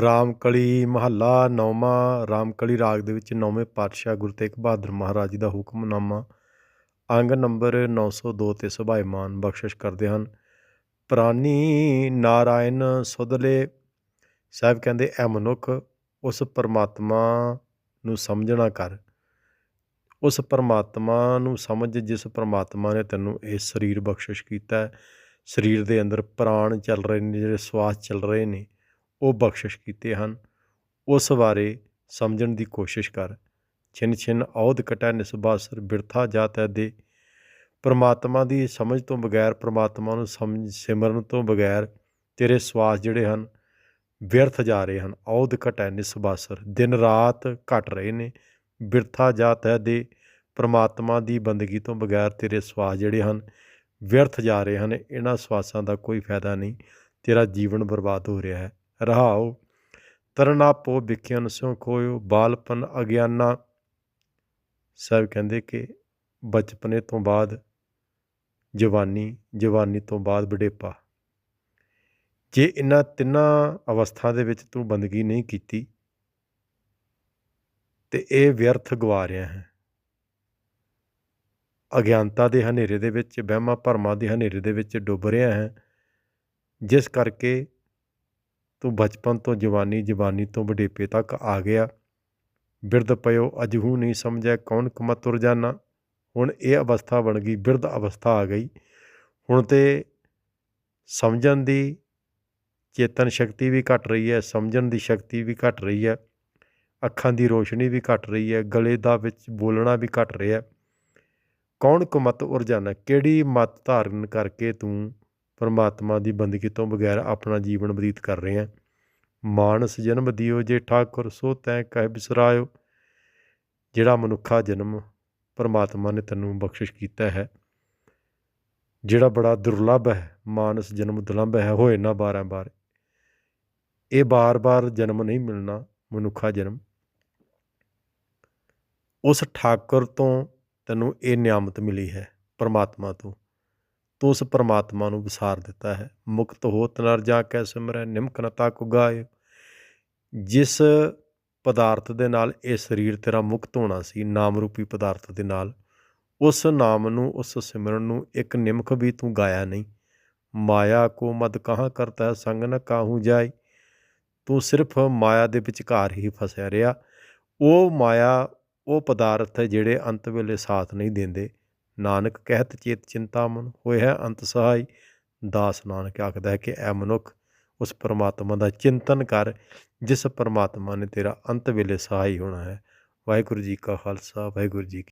ਰਾਮਕਲੀ ਮਹੱਲਾ ਨੌਵਾਂ, ਰਾਮਕਲੀ ਰਾਗ ਦੇ ਵਿੱਚ ਨੌਵੇਂ ਪਾਤਸ਼ਾਹ ਗੁਰੂ ਤੇਗ ਬਹਾਦਰ ਮਹਾਰਾਜ ਜੀ ਦਾ ਹੁਕਮਨਾਮਾ, ਅੰਗ ਨੰਬਰ 902 ਤੇ ਸੁਭਾਇਮਾਨ ਬਖਸ਼ਿਸ਼ ਕਰਦੇ ਹਨ। ਪ੍ਰਾਨੀ ਨਾਰਾਇਣ ਸੁਧਲੇ ਸਾਹਿਬ ਕਹਿੰਦੇ, ਐ ਮਨੁੱਖ ਉਸ ਪਰਮਾਤਮਾ ਨੂੰ ਸਮਝਣਾ ਕਰ। ਉਸ ਪਰਮਾਤਮਾ ਨੂੰ ਸਮਝ ਜਿਸ ਪਰਮਾਤਮਾ ਨੇ ਤੈਨੂੰ ਇਹ ਸਰੀਰ ਬਖਸ਼ਿਸ਼ ਕੀਤਾ ਹੈ। ਸਰੀਰ ਦੇ ਅੰਦਰ ਪ੍ਰਾਣ ਚੱਲ ਰਹੇ ਨੇ, ਜਿਹੜੇ ਸਵਾਸ ਚੱਲ ਰਹੇ ਨੇ। ਉਹ ਬਖਸ਼ਿਸ਼ ਕੀਤੇ ਹਨ। ਉਸ ਬਾਰੇ ਸਮਝਣ ਦੀ ਕੋਸ਼ਿਸ਼ ਕਰ। ਛਿਨ ਛਿਨ ਔਦ ਕਟੈ ਨਿਸਬਾਸਰ ਬਿਰਥਾ ਜਾਤੈ ਦੇ। ਪਰਮਾਤਮਾ ਦੀ ਸਮਝ ਤੋਂ ਬਗੈਰ, ਪਰਮਾਤਮਾ ਨੂੰ ਸਮਝ ਸਿਮਰਨ ਤੋਂ ਬਗੈਰ ਤੇਰੇ ਸਵਾਸ ਜਿਹੜੇ ਹਨ, ਵਿਅਰਥ ਜਾ ਰਹੇ ਹਨ। ਔਦ ਘਟੈ ਨਿਸਬਾਸਰ ਦਿਨ ਰਾਤ ਘਟ ਰਹੇ ਨੇ। ਬਿਰਥਾ ਜਾਤ ਹੈ ਦੇ। ਪਰਮਾਤਮਾ ਦੀ ਬੰਦਗੀ ਤੋਂ ਬਗੈਰ ਤੇਰੇ ਸਵਾਸ ਜਿਹੜੇ ਹਨ, ਵਿਅਰਥ ਜਾ ਰਹੇ ਹਨ। ਇਹਨਾਂ ਸਵਾਸਾਂ ਦਾ ਕੋਈ ਫਾਇਦਾ ਨਹੀਂ। ਤੇਰਾ ਜੀਵਨ ਬਰਬਾਦ ਹੋ ਰਿਹਾ ਹੈ। ਰਹਾਓ ਤਰਨਾ ਪੋ ਵਿਖਿਆਨ ਸਿਉ ਕੋਇਓ ਬਾਲਪਨ ਅਗਿਆਨਾ। ਸਾਹਿਬ ਕਹਿੰਦੇ ਕਿ ਬਚਪਨੇ ਤੋਂ ਬਾਅਦ ਜਵਾਨੀ ਜਵਾਨੀ ਤੋਂ ਬਾਅਦ ਬੁਢੇਪਾ ਜੇ ਇਹਨਾਂ ਤਿੰਨਾਂ ਅਵਸਥਾ ਦੇ ਵਿੱਚ ਤੂੰ ਬੰਦਗੀ ਨਹੀਂ ਕੀਤੀ, ਤੇ ਇਹ ਵਿਅਰਥ ਗਵਾ ਰਿਹਾ ਹੈ। ਅਗਿਆਨਤਾ ਦੇ ਹਨੇਰੇ ਦੇ ਵਿੱਚ, ਵਹਿਮਾਂ ਭਰਮਾਂ ਦੇ ਹਨੇਰੇ ਦੇ ਵਿੱਚ ਡੁੱਬ ਰਿਹਾ ਹੈ। ਜਿਸ ਕਰਕੇ ਤੂੰ ਬਚਪਨ ਤੋਂ ਜਵਾਨੀ ਜਵਾਨੀ ਤੋਂ ਬੁਢੇਪੇ ਤੱਕ ਆ ਗਿਆ। ਬਿਰਧ ਪਇਓ ਅਜਹੂ ਨਹੀਂ ਸਮਝਿਆ ਕੌਣ ਕਮਤੁਰ ਜਾਣਾ ਹੁਣ ਇਹ ਅਵਸਥਾ ਬਣ ਗਈ, ਬਿਰਧ ਅਵਸਥਾ ਆ ਗਈ। ਹੁਣ ਤੇ ਸਮਝਣ ਦੀ ਚੇਤਨ ਸ਼ਕਤੀ ਵੀ ਘਟ ਰਹੀ ਹੈ, ਸਮਝਣ ਦੀ ਸ਼ਕਤੀ ਵੀ ਘਟ ਰਹੀ ਹੈ। ਅੱਖਾਂ ਦੀ ਰੋਸ਼ਨੀ ਵੀ ਘਟ ਰਹੀ ਹੈ, ਗਲੇ ਦਾ ਵਿੱਚ ਬੋਲਣਾ ਵੀ ਘਟ ਰਿਹਾ। ਕੌਣ ਕੁਮਤ ਉਰਜਾਨਾ ਕਿਹੜੀ ਮਤ ਧਾਰਨ ਕਰਕੇ ਤੂੰ ਪਰਮਾਤਮਾ ਦੀ ਬੰਦਗੀ ਤੋਂ ਬਗੈਰ ਆਪਣਾ ਜੀਵਨ ਬਤੀਤ ਕਰ ਰਹੇ ਹਾਂ। ਮਾਨਸ ਜਨਮ ਦਿਓ ਜੇ ਠਾਕੁਰ, ਸੋ ਤੈ ਕਹਿ ਬਿਸਰਾਇਓ। ਜਿਹੜਾ ਮਨੁੱਖਾ ਜਨਮ ਪਰਮਾਤਮਾ ਨੇ ਤੈਨੂੰ ਬਖਸ਼ਿਸ਼ ਕੀਤਾ ਹੈ, ਜਿਹੜਾ ਬੜਾ ਦੁਰਲੱਭ ਹੈ, ਮਾਨਸ ਜਨਮ ਦੁਰਲੱਭ ਹੈ, ਹੋਏ ਨਾ 12 ਬਾਰ। ਇਹ ਬਾਰ-ਬਾਰ ਜਨਮ ਨਹੀਂ ਮਿਲਣਾ, ਮਨੁੱਖਾ ਜਨਮ। ਉਸ ਠਾਕੁਰ ਤੋਂ ਤੈਨੂੰ ਇਹ ਨਿਆਮਤ ਮਿਲੀ ਹੈ, ਪਰਮਾਤਮਾ ਤੋਂ। ਤੂੰ ਉਸ ਪਰਮਾਤਮਾ ਨੂੰ ਵਿਸਾਰ ਦਿੱਤਾ ਹੈ। ਮੁਕਤ ਹੋ ਤਨਰ ਜਾ ਕੈ ਸਿਮਰੈ ਨਿਮਕਨਤਾ ਕੁਗਾਏ ਜਿਸ ਪਦਾਰਥ ਦੇ ਨਾਲ ਇਹ ਸਰੀਰ ਤੇਰਾ ਮੁਕਤ ਹੋਣਾ ਸੀ ਨਾਮ ਰੂਪੀ ਪਦਾਰਥ ਦੇ ਨਾਲ, ਉਸ ਨਾਮ ਨੂੰ, ਉਸ ਸਿਮਰਨ ਨੂੰ ਇੱਕ ਨਿਮਕ ਵੀ ਤੂੰ ਗਾਇਆ ਨਹੀਂ। ਮਾਇਆ ਕੋ ਮਦ ਕਹਾਂ ਕਰਤਾ, ਸੰਗ ਨ ਕਾਹੂ ਜਾਈ। ਤੂੰ ਸਿਰਫ ਮਾਇਆ ਦੇ ਵਿਚਕਾਰ ਹੀ ਫਸਿਆ ਰਿਹਾ। ਉਹ ਮਾਇਆ, ਉਹ ਪਦਾਰਥ ਹੈ ਜਿਹੜੇ ਅੰਤ ਵੇਲੇ ਸਾਥ ਨਹੀਂ ਦਿੰਦੇ। ਨਾਨਕ ਕਹਿਤ ਚੇਤ ਚਿੰਤਾਮਨ ਹੋਏ ਹੈ ਅੰਤ ਸਹਾਈ। ਦਾਸ ਨਾਨਕ ਆਖਦਾ ਹੈ ਕਿ ਐ ਮਨੁੱਖ ਉਸ ਪਰਮਾਤਮਾ ਦਾ ਚਿੰਤਨ ਕਰ, ਜਿਸ ਪਰਮਾਤਮਾ ਨੇ ਤੇਰਾ ਅੰਤ ਵੇਲੇ ਸਹਾਈ ਹੋਣਾ ਹੈ। ਵਾਹਿਗੁਰੂ ਜੀ ਕਾ ਖਾਲਸਾ, ਵਾਹਿਗੁਰੂ ਜੀ ਕੀ